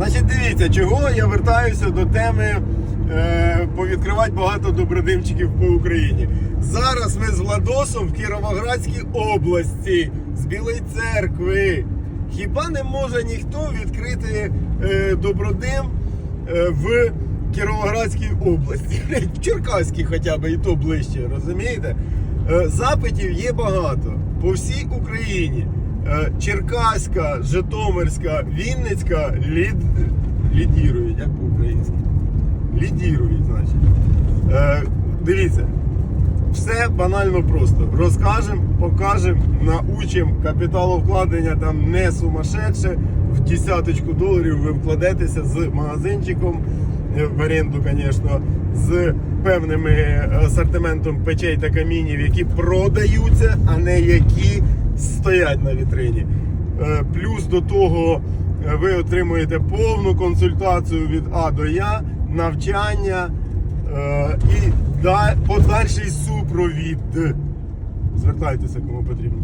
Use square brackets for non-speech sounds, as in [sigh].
Значить, дивіться, чого я вертаюся до теми е, повідкривати багато добродимчиків по Україні. Зараз ми з Владосом в Кіровоградській області, з Білої церкви. Хіба не може ніхто відкрити е, добродим е, в Кіровоградській області? [laughs] В Черкаській хоча б і то ближче, розумієте? Е, запитів є багато по всій Україні. Е, Черкаська, Житомирська, Вінницька лід... лідірують, як по-українськи? Лідірують, значить. Е, дивіться, все банально просто. Розкажемо, покажемо, научимо. Капіталовкладення там не сумасшедше. В десяточку доларів ви вкладетеся з магазинчиком е, в оренду, звісно, з певним е, асортиментом печей та камінів, які продаються, а не які стоять на вітрині. Е, Плюс до того е, ви отримуєте повну консультацію від А до Я, навчання е, і подальший супровід. Звертайтеся, кому потрібно.